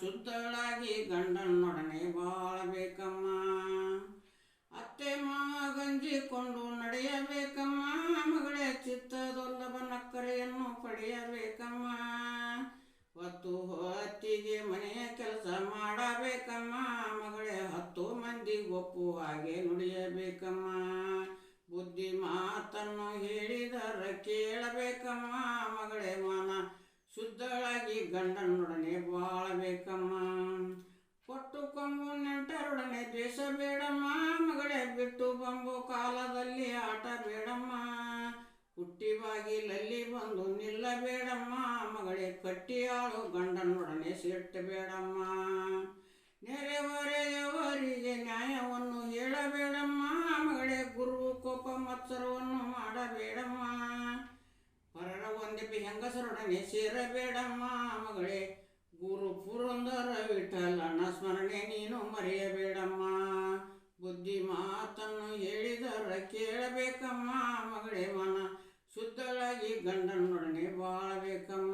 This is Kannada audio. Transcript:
ಶುದ್ಧಳಾಗಿ ಗಂಡನೊಡನೆ ಬಾಳಬೇಕಮ್ಮ. ಅತ್ತೆ ಮಾವ ಗಂಜಿಕೊಂಡು ನಡೆಯಬೇಕಮ್ಮ. ಮಗಳೇ ಚಿತ್ತದೊಲ್ಲಭ ಕರೆಯನ್ನು ಪಡೆಯಬೇಕಮ್ಮ. ಹೊತ್ತು ಹೊತ್ತಿಗೆ ಮನೆಯ ಕೆಲಸ ಮಾಡಬೇಕಮ್ಮ. ಮಗಳೇ ಹತ್ತು ಮಂದಿ ಒಪ್ಪು ಹಾಗೆ ನುಡಿಯಬೇಕಮ್ಮ. ಬುದ್ಧಿ ಮಾತನ್ನು ಹೇಳಿದರ ಕೇಳಬೇಕಮ್ಮ. ಮಗಳೇ ಮಾನ ಶುದ್ಧಳಾಗಿ ಗಂಡನೊಡನೆ ಬಾಳಬೇಕಮ್ಮ ಕೊಟ್ಟು ಕೊಂಬು ನೆಂಟರೊಡನೆ ದ್ವೇಷ ಬೇಡಮ್ಮ. ಮಗಳೇ ಬಿಟ್ಟು ಬಂಬು ಕಾಲದಲ್ಲಿ ಆಟ ಬೇಡಮ್ಮ. ಹುಟ್ಟಿ ಬಾಗಿಲಲ್ಲಿ ಬಂದು ನಿಲ್ಲಬೇಡಮ್ಮ. ಮಗಳೇ ಕಟ್ಟಿಯಾಳು ಗಂಡನೊಡನೆ ಬೇಡಮ್ಮ. ನೆರೆಹೊರೆಯವರಿಗೆ ನ್ಯಾಯವನ್ನು ಹೇಳಬೇಡಮ್ಮ. ಮಗಳೇ ಗುರು ಕೋಪ ಮತ್ಸರವನ್ನು ಮಾಡಬೇಡಮ್ಮ. ಪರರ ಒಂದೆ ಹೆಂಗಸರೊಡನೆ ಸೇರಬೇಡಮ್ಮ. ಮಗಳೇ ಗುರು ಪುರಂದರ ವಿಠಲನ ಸ್ಮರಣೆ ನೀನು ಮರೆಯಬೇಡಮ್ಮ. ಬುದ್ಧಿ ಮಾತನ್ನು ಹೇಳಿದರ ಕೇಳಬೇಕಮ್ಮ. ಮಗಳೇ ಮನ, ಶುದ್ಧಳಾಗಿ ಗಂಡನೊಡನೆ ಬಾಳಬೇಕಮ್ಮ.